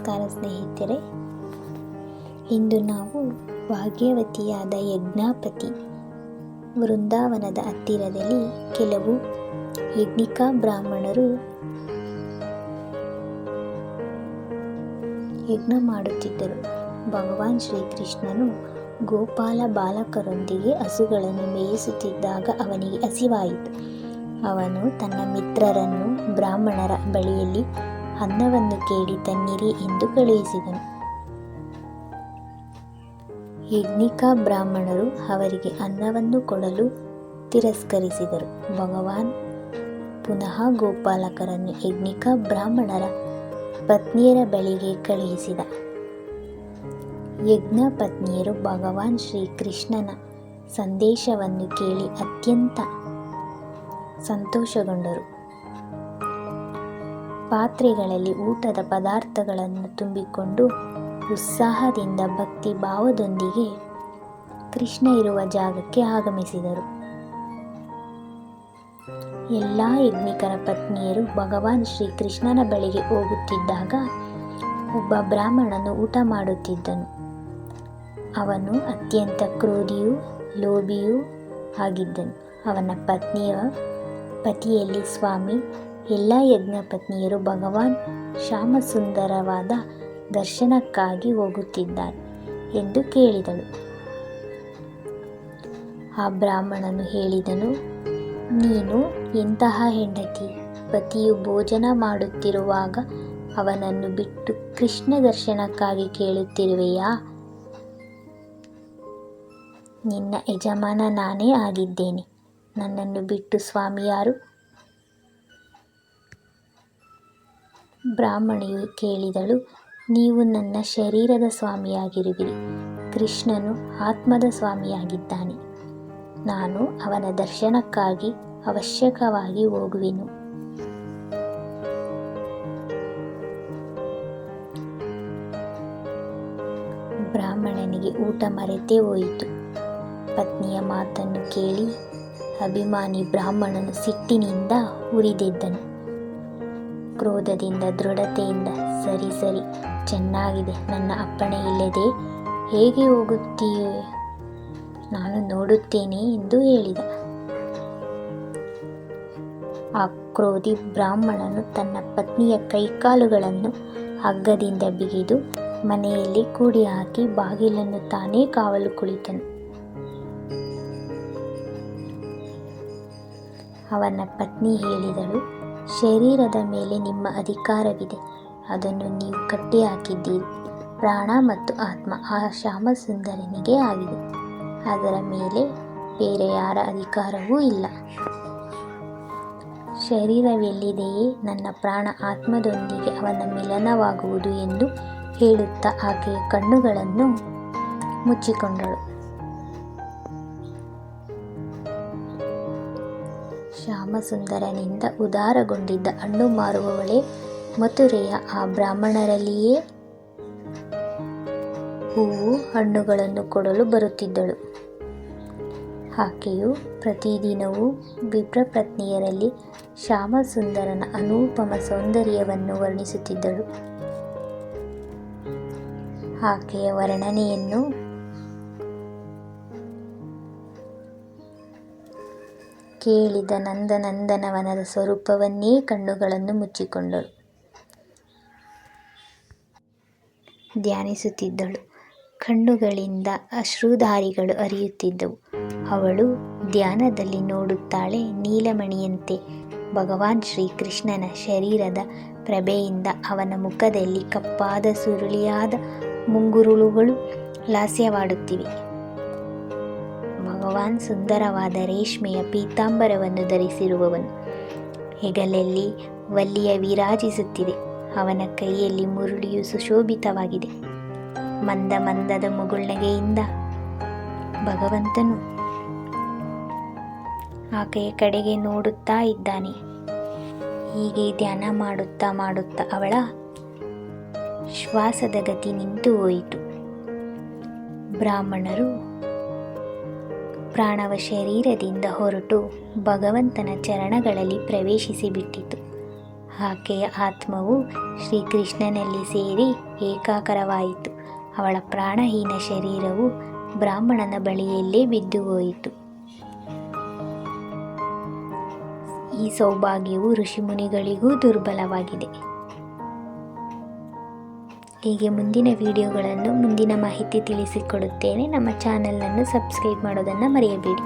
ನಮಸ್ಕಾರ ಸ್ನೇಹಿತರೆ. ಇಂದು ನಾವು ಭಾಗ್ಯವತಿಯಾದ ಯಜ್ಞಾಪತಿ ವೃಂದಾವನದ ಹತ್ತಿರದಲ್ಲಿ ಕೆಲವು ಯಜ್ಞಿಕಾ ಬ್ರಾಹ್ಮಣರು ಯಜ್ಞ ಮಾಡುತ್ತಿದ್ದರು. ಭಗವಾನ್ ಶ್ರೀಕೃಷ್ಣನು ಗೋಪಾಲ ಬಾಲಕರೊಂದಿಗೆ ಹಸುಗಳನ್ನು ಮೇಯಿಸುತ್ತಿದ್ದಾಗ ಅವನಿಗೆ ಹಸಿವಾಯಿತು. ಅವನು ತನ್ನ ಮಿತ್ರರನ್ನು ಬ್ರಾಹ್ಮಣರ ಬಳಿಯಲ್ಲಿ ಅನ್ನವನ್ನು ಕೇಳಿ ತನ್ನಿರಿ ಎಂದು ಕಳುಹಿಸಿದನು. ಯಜ್ಞಿಕಾ ಬ್ರಾಹ್ಮಣರು ಅವರಿಗೆ ಅನ್ನವನ್ನು ಕೊಡಲು ತಿರಸ್ಕರಿಸಿದರು. ಭಗವಾನ್ ಪುನಃ ಗೋಪಾಲಕರನ್ನು ಯಜ್ಞಿಕಾ ಬ್ರಾಹ್ಮಣರ ಪತ್ನಿಯರ ಬಳಿಗೆ ಕಳುಹಿಸಿದ. ಯಜ್ಞ ಪತ್ನಿಯರು ಭಗವಾನ್ ಶ್ರೀಕೃಷ್ಣನ ಸಂದೇಶವನ್ನು ಕೇಳಿ ಅತ್ಯಂತ ಸಂತೋಷಗೊಂಡರು. ಪಾತ್ರೆಗಳಲ್ಲಿ ಊಟದ ಪದಾರ್ಥಗಳನ್ನು ತುಂಬಿಕೊಂಡು ಉತ್ಸಾಹದಿಂದ ಭಕ್ತಿ ಭಾವದೊಂದಿಗೆ ಕೃಷ್ಣ ಇರುವ ಜಾಗಕ್ಕೆ ಆಗಮಿಸಿದರು. ಎಲ್ಲ ಯಜ್ಞಿಕರ ಪತ್ನಿಯರು ಭಗವಾನ್ ಶ್ರೀಕೃಷ್ಣನ ಬಳಿಗೆ ಹೋಗುತ್ತಿದ್ದಾಗ ಒಬ್ಬ ಬ್ರಾಹ್ಮಣನು ಊಟ ಮಾಡುತ್ತಿದ್ದನು. ಅವನು ಅತ್ಯಂತ ಕ್ರೋಧಿಯೂ ಲೋಭಿಯೂ ಆಗಿದ್ದನು. ಅವನ ಪತ್ನಿಯ ಪತಿಯಲ್ಲಿ ಸ್ವಾಮಿ ಎಲ್ಲ ಯಜ್ಞಪತ್ನಿಯರು ಭಗವಾನ್ ಶ್ಯಾಮಸುಂದರವಾದ ದರ್ಶನಕ್ಕಾಗಿ ಹೋಗುತ್ತಿದ್ದಾರೆ ಎಂದು ಕೇಳಿದಳು. ಆ ಬ್ರಾಹ್ಮಣನು ಹೇಳಿದನು, ನೀನು ಎಂತಹ ಹೆಂಡತಿ ಪತಿಯು ಭೋಜನ ಮಾಡುತ್ತಿರುವಾಗ ಅವನನ್ನು ಬಿಟ್ಟು ಕೃಷ್ಣ ದರ್ಶನಕ್ಕಾಗಿ ಕೇಳುತ್ತಿರುವೆಯಾ? ನಿನ್ನ ಯಜಮಾನ ನಾನೇ ಆಗಿದ್ದೇನೆ. ನನ್ನನ್ನು ಬಿಟ್ಟು ಸ್ವಾಮಿ ಯಾರು ಬ್ರಾಹ್ಮಣಿಯು ಕೇಳಿದಳು, ನೀವು ನನ್ನ ಶರೀರದ ಸ್ವಾಮಿಯಾಗಿರುವಿರಿ. ಕೃಷ್ಣನು ಆತ್ಮದ ಸ್ವಾಮಿಯಾಗಿದ್ದಾನೆ. ನಾನು ಅವನ ದರ್ಶನಕ್ಕಾಗಿ ಅವಶ್ಯಕವಾಗಿ ಹೋಗುವೆನು. ಬ್ರಾಹ್ಮಣನಿಗೆ ಊಟ ಮರೆತೇ ಹೋಯಿತು. ಪತ್ನಿಯ ಮಾತನ್ನು ಕೇಳಿ ಅಭಿಮಾನಿ ಬ್ರಾಹ್ಮಣನು ಸಿಟ್ಟಿನಿಂದ ಉರಿದೆದ್ದನು. ಕ್ರೋಧದಿಂದ, ದೃಢತೆಯಿಂದ, ಸರಿ ಸರಿ, ಚೆನ್ನಾಗಿದೆ, ನನ್ನ ಅಪ್ಪಣೆ ಇಲ್ಲದೆ ಹೇಗೆ ಹೋಗುತ್ತೀಯೇ? ನಾನು ನೋಡುತ್ತೇನೆ ಎಂದು ಹೇಳಿದ. ಆ ಕ್ರೋಧಿ ಬ್ರಾಹ್ಮಣನು ತನ್ನ ಪತ್ನಿಯ ಕೈಕಾಲುಗಳನ್ನು ಹಗ್ಗದಿಂದ ಬಿಗಿದು ಮನೆಯಲ್ಲಿ ಕೂಡಿ ಹಾಕಿ ಬಾಗಿಲನ್ನು ತಾನೇ ಕಾವಲು ಕುಳಿತನು. ಅವನ ಪತ್ನಿ ಹೇಳಿದಳು ಶರೀರದ ಮೇಲೆ ನಿಮ್ಮ ಅಧಿಕಾರವಿದೆ. ಅದನ್ನು ನೀವು ಕಟ್ಟಿ ಹಾಕಿದ್ದೀರಿ ಪ್ರಾಣ ಮತ್ತು ಆತ್ಮ ಆ ಶ್ಯಾಮಸುಂದರನಿಗೆ ಆಗಿದೆ. ಅದರ ಮೇಲೆ ಬೇರೆ ಯಾರ ಅಧಿಕಾರವೂ ಇಲ್ಲ. ಶರೀರವೆಲ್ಲಿದೆಯೇ ನನ್ನ ಪ್ರಾಣ ಆತ್ಮದೊಂದಿಗೆ ಅವನ ಮಿಲನವಾಗುವುದು ಎಂದು ಹೇಳುತ್ತಾ ಆಕೆಯ ಕಣ್ಣುಗಳನ್ನು ಮುಚ್ಚಿಕೊಂಡಳು. ಶ್ಯಾಮಸುಂದರನಿಂದ ಉದಾರಗೊಂಡಿದ್ದ ಹಣ್ಣು ಮಾರುವವಳೇ, ಮಥುರೆಯ ಆ ಬ್ರಾಹ್ಮಣರಲ್ಲಿಯೇ? ಹೂವು ಹಣ್ಣುಗಳನ್ನು ಕೊಡಲು ಬರುತ್ತಿದ್ದಳು. ಆಕೆಯು ಪ್ರತಿದಿನವೂ ವಿಪ್ರಪತ್ನಿಯರಲ್ಲಿ ಶ್ಯಾಮಸುಂದರನ ಅನೂಪಮ ಸೌಂದರ್ಯವನ್ನು ವರ್ಣಿಸುತ್ತಿದ್ದಳು. ಆಕೆಯ ವರ್ಣನೆಯನ್ನು ಕೇಳಿದ ನಂದನಂದನವನದ ಸ್ವರೂಪವನ್ನೇ ಕಣ್ಣುಗಳನ್ನು ಮುಚ್ಚಿಕೊಂಡಳು. ಧ್ಯಾನಿಸುತ್ತಿದ್ದಳು. ಕಣ್ಣುಗಳಿಂದ ಅಶ್ರುಧಾರಿಗಳು ಅರಿಯುತ್ತಿದ್ದವು. ಅವಳು ಧ್ಯಾನದಲ್ಲಿ ನೋಡುತ್ತಾಳೆ ನೀಲಮಣಿಯಂತೆ. ಭಗವಾನ್ ಶ್ರೀಕೃಷ್ಣನ ಶರೀರದ ಪ್ರಭೆಯಿಂದ ಅವನ ಮುಖದಲ್ಲಿ ಕಪ್ಪಾದ ಸುರುಳಿಯಾದ ಮುಂಗುರುಳುಗಳು ಲಾಸ್ಯವಾಡುತ್ತಿವೆ. ಭಗವಾನ್ ಸುಂದರವಾದ ರೇಷ್ಮೆಯ ಪೀತಾಂಬರವನ್ನು ಧರಿಸಿರುವವನು. ಹೆಗಲಲ್ಲಿ ವಲ್ಲಿಯ ವಿರಾಜಿಸುತ್ತಿದೆ. ಅವನ ಕೈಯಲ್ಲಿ ಮುರುಳಿಯು ಸುಶೋಭಿತವಾಗಿದೆ. ಮಂದ ಮಂದದ ಮುಗುಳ್ನಗೆಯಿಂದ ಭಗವಂತನು ಆಕೆಯ ಕಡೆಗೆ ನೋಡುತ್ತಾ ಇದ್ದಾನೆ. ಹೀಗೆ ಧ್ಯಾನ ಮಾಡುತ್ತಾ ಮಾಡುತ್ತಾ ಅವಳ ಶ್ವಾಸದ ಗತಿ ನಿಂತು ಹೋಯಿತು ಬ್ರಾಹ್ಮಣರು ಪ್ರಾಣವ ಶರೀರದಿಂದ ಹೊರಟು ಭಗವಂತನ ಚರಣಗಳಲ್ಲಿ ಪ್ರವೇಶಿಸಿಬಿಟ್ಟಿತು. ಆಕೆಯ ಆತ್ಮವು ಶ್ರೀಕೃಷ್ಣನಲ್ಲಿ ಸೇರಿ ಏಕಾಕರವಾಯಿತು. ಅವಳ ಪ್ರಾಣಹೀನ ಶರೀರವು ಬ್ರಾಹ್ಮಣನ ಬಳಿಯಲ್ಲೇ ಬಿದ್ದುಹೋಯಿತು. ಈ ಸೌಭಾಗ್ಯವು ಋಷಿಮುನಿಗಳಿಗೂ ದುರ್ಬಲವಾಗಿದೆ. ಹೀಗೆ ಮುಂದಿನ ವಿಡಿಯೋಗಳನ್ನು ಮುಂದಿನ ಮಾಹಿತಿ ತಿಳಿಸಿಕೊಡುತ್ತೇನೆ. ನಮ್ಮ ಚಾನಲನ್ನು ಸಬ್ಸ್ಕ್ರೈಬ್ ಮಾಡೋದನ್ನು ಮರೆಯಬೇಡಿ.